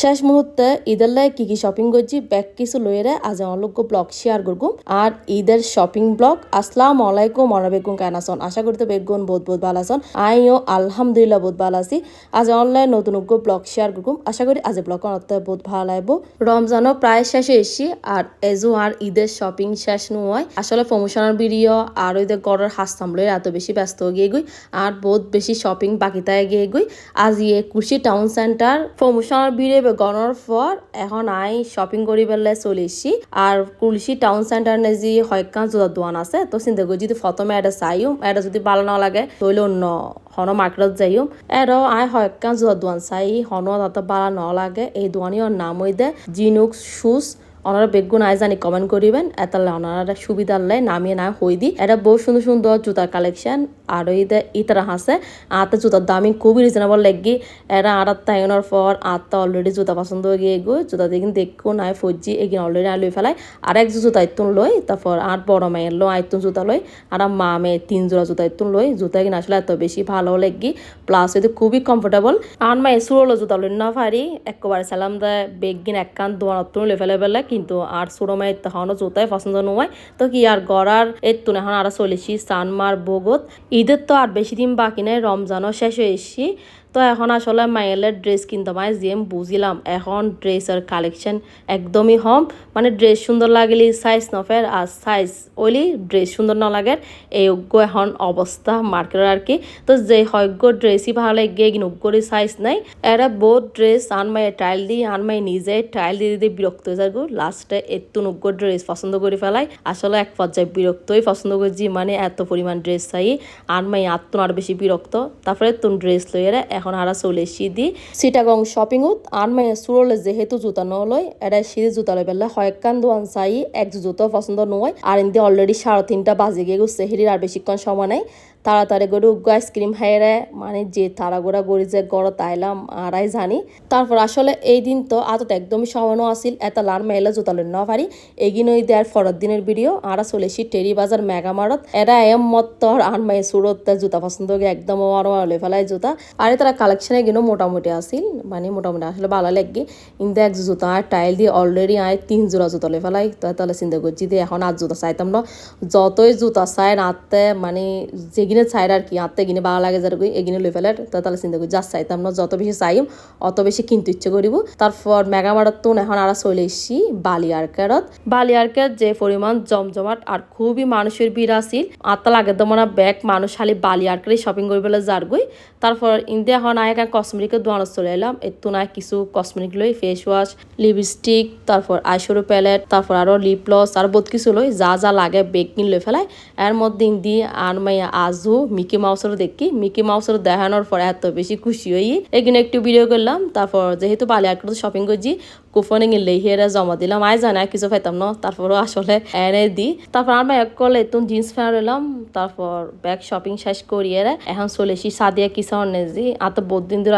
শেষ মুহূর্তে ঈদের লাই কি কি শপিং করছি, ব্যাগ কিছু লইরে আজ অলোক ব্লগ শেয়ার করব আর ঈদের শপিং ব্লগ আসসালাম আলাইকুম মরা বেগুন কেন আসন আশা করতে বেগুন বহুত বহুত ভালো আছেন। আইও আলহামদুলিল্লাহ বহুত ভালো আছি। আজ অনলাইন নতুন ব্লগ শেয়ার করব আশা করি আজ ব্লগ অর্থ বহুত ভালো লাগবো। রমজানও প্রায় শেষে এসছি। আর এজো আর ঈদের শপিং শেষ নয়। আসলে প্রমোশনাল ভিডিও আর ওইদের গড়ের হাসতাম লই এত বেশি ব্যস্ত গিয়ে গুই আর বহুত বেশি শপিং বাকি তাই গিয়ে গুই আজ ইয়ে কুর্সি টাউন সেন্টার প্রমোশনাল ভিডিও গণর পর এখন আই শপিং করি পেলে চলে এসছি আর কুলসি টাউন সেন্টার নে যে হয়কান জোতার দোকান আছে, তো চিন্তা করি যদি প্রথমে এটা চাইও, এটা যদি ভালো না লাগে তৈলে অন্য, হন মার্কেটত যাইও। এর আই হয়কান জোতার দোকান চাই, হন তাতে ভালো না লাগে, এই দোয়ানীর নাম হইদে জিনুক শুজ ওনারা বেগুন আয় জানি কমেন্ট করিবেন। এতালে ওনারা সুবিধা লাই নামিয়ে না হই দি। এটা বহু সুন্দর সুন্দর জুতার কালেকশন আর ওই ইতারা হাসে আতে জুতার দামি খুবই রিজনেবল লাগি এরা আড়াত তাইনের পর আত্মা অলরেডি জুতা পছন্দ হয়ে গিয়ে গো। জুতা দেখুন দেখো নাই ফজি এগিয়ে অলরেডি আই লই ফেলাই। আর এক জুতা ইতুন লই, তারপর আর বড় মেয়ের লো আইতুন জুতা লই। আর মা মেয়ে তিন জোড়া জুতা ইতুন লই। জুতা কিনা আসলে এত বেশি ভালো লাগি প্লাস এতে খুবই কমফোর্টেবল আর মায়ের সুরলো জুতা লই না পারি। একবারে সালাম দেয়। বেগিন একখান দোয়ান লই ফেলে ফেলে কিন্তু আর সুরমায় তখনও জুতাই পছন্দ নয়। তো কি আর গড়ার এতুন এখন আর চলেছি সানমার বগত। ঈদের তো আর বেশি দিন বাকি নাই, রমজানও শেষ হয়ে এসছি। তো এখন আসলে মাইলের ড্রেস কিনতে মাই জিএম বুঝিলাম, এখন ড্রেসের কালেকশন একদমই হম মানে ড্রেস সুন্দর লাগলে সাইজ নফের আর সাইজ ওইলি ড্রেস সুন্দর না লাগে, এই অজ্ঞ এখন অবস্থা মার্কেটের আর কি। তো যে হজ্ঞ ড্রেসই ভালো লাগে, কিন্তু অজ্ঞরই সাইজ নাই। এরা বহুত ড্রেস আনমাই ট্রায়াল দিই আনমাই নিজে টাইল দিয়ে দিতে বিরক্ত হয়ে যাব লাস্টে এত নজ্ঞ ড্রেস পছন্দ করে ফেলাই, আসলে এক পর্যায়ে বিরক্তই পছন্দ করছি মানে এত পরিমাণ ড্রেস চাই আনমাই আত্ম আর বেশি বিরক্ত। তারপরে তুন ড্রেস লইয়ে এখন আর চলে সিদি চিটাগং শপিং উত আর মানে সুরলে যেহেতু জুতা নলয় এটা সিঁড়ি জুতা লই পেলে হয়কান দোয়ান চাই এক জুতো পছন্দ নয় আর ইন্দি অলরেডি সাড়ে তিনটা বাজে গিয়ে গেছে হেরির আর বেশিক্ষণ সময় নাই। তাড়াতাড়ি করে উগ্র আইসক্রিম হাইরে মানে যে তাড়াগোড়া গড়ি যে গড় তাইলাম আরাই জানি। তারপর আসলে এই দিন তো আতত একদমই সমানো আসিল এত লার মেলে জোতালে ন পারি এগিন ওই দেয়ার ফরত দিনের ভিডিও আরা চলেছি টেরি বাজার মেগা মারত এরা এম মত আর মাই সুরত জুতা পছন্দ একদম আর লে ফেলাই জুতা। আরে তারা কালেকশনে গিনো মোটামুটি আসিল মানে মোটামুটি আসলে ভালো লাগে ইন্দা এক জুতা আর টাইল দিয়ে অলরেডি আয় তিন জোড়া জুতা লে ফেলাই তাহলে চিন্তা করছি যে এখন আর জুতা চাইতাম না। যতই জুতা চাই নাতে মানে যেগিনে চাইর আর কি আত্মে গিনে ভালো লাগে যার এগিনে লই ফেলার, তো তাহলে চিন্তা করি যা চাইতাম না, যত বেশি চাইম, অত বেশি কিনতে ইচ্ছে করিব। তারপর মেগামারত তো এখন আর চলে এসছি বালিয়ারকারত। বালিয়ারকার যে পরিমাণ জমজমাট আর খুবই মানুষের ভিড় আসিল আত্মা লাগে তো মনে ব্যাগ মানুষ খালি বালি বালিয়ারকারে শপিং করে ফেলে যার গই তারপর ইন্ডিয়া এখন আয় কসমেটিকের দোকানে চলে এলাম। এতো নাই কিছু কসমেটিক লই ফেস ওয়াশ লিপস্টিক তারপর আইশোরো প্যালেট তারপর আরও লিপ লস আর বহুত কিছু লই যা যা লাগে বেগ কিন লই ফেলাই। এর মধ্যে ইন্দি আর মাইয়া আজু, মিকি মাউসের দেখি। মিকি মাউসের দেখানোর পর এত বেশি খুশি হই। এখানে একটু ভিডিও করলাম, তারপর যেহেতু বালিয়ারকার শপিং করছি, কুপনে গেলে হেরা জমা দিলাম। আয় জানা কিছু পাইতাম না। তারপরও আসলে এনে দি। তারপর আমরা এক কলে তুমি জিন্স প্যান্ট এলাম তারপর ব্যাগ শপিং শেষ করিয়ে এখন চলে এসি সাদিয়া কিষান নেজি আত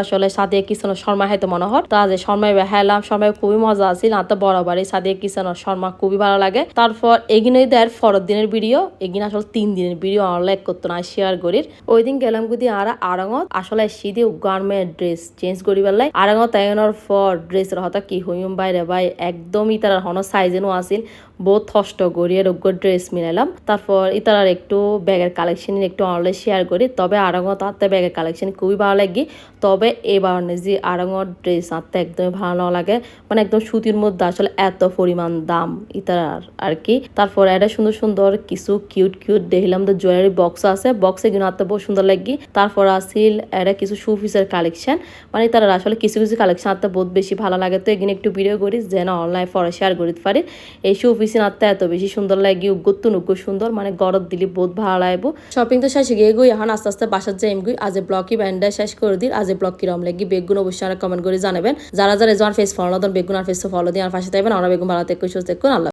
আসলে সাদিয়া কিষানোর শর্মা হয়তো মনে হয়। তা যে শর্মায় হেলাম শর্মায় খুবই মজা আছিল, আত বরাবরই সাদিয়া কিষানোর শর্মা খুবই ভালো লাগে। তারপর এগিনে দেয় ফরত দিনের ভিডিও এগিন আসলে তিন দিনের ভিডিও অনলাইন করতো না শেয়ার করির। ওই দিন গেলাম যদি আর আরঙত, আসলে সিদি গার্মেন্ট ড্রেস চেঞ্জ করি পেলাই আরঙত তাইনের পর ড্রেসের হতা কি হইম বাইরে ভাই একদমই তার হন সাইজেনও আছিল। বহুত কষ্ট করি রোগ্য ড্রেস মিলাইলাম। তারপর ইতার একটু ব্যাগের কালেকশন একটু অনলাইন শেয়ার করি। তবে আরঙত আত্মা ব্যাগের কালেকশন খুবই ভালো লাগে। তবে এবার যে আরঙর ড্রেস আত্মা একদমই ভালো লাগে। মানে একদম সুতির মধ্যে আসলে এত পরিমাণ দাম ইতার আর কি তারপর এটা সুন্দর সুন্দর কিছু কিউট কিউট দেখলাম তো জুয়েলারি বক্স আছে। বক্সে কিন্তু আত্মা বহুত সুন্দর লাগি। তারপর আসিল এটা কিছু শু পিসের কালেকশন মানে তারা আসলে কিছু কিছু কালেকশন আত্মা বহুত বেশি ভালো লাগে। তো এখানে একটু ভিডিও করি, যেন অনলাইন ফরে শেয়ার করি পারি। এই শু পিস আত্মা এত বেশি সুন্দর লাগে উগ্গত্তু নুগ্গ সুন্দর মানে গরত দিলি বহুত ভালো লাগবো। শপিং তো শেষ গিয়ে গই, এখন আস্তে আস্তে বাসার যাই গই, আজ ব্লগই ব্যান্ডা শেষ করে দিই আজ ব্লগ কিরম লাগি। বেগুন অবশ্যই আর কমেন্ট করে জানাবেন। যারা যারা এজন ফেস ফলো দেন বেগুন আর ফেস ফলো দিয়ে আর পাশে থাকবেন। আমরা বেগুন ভালো থেকে দেখুন আল্লাহ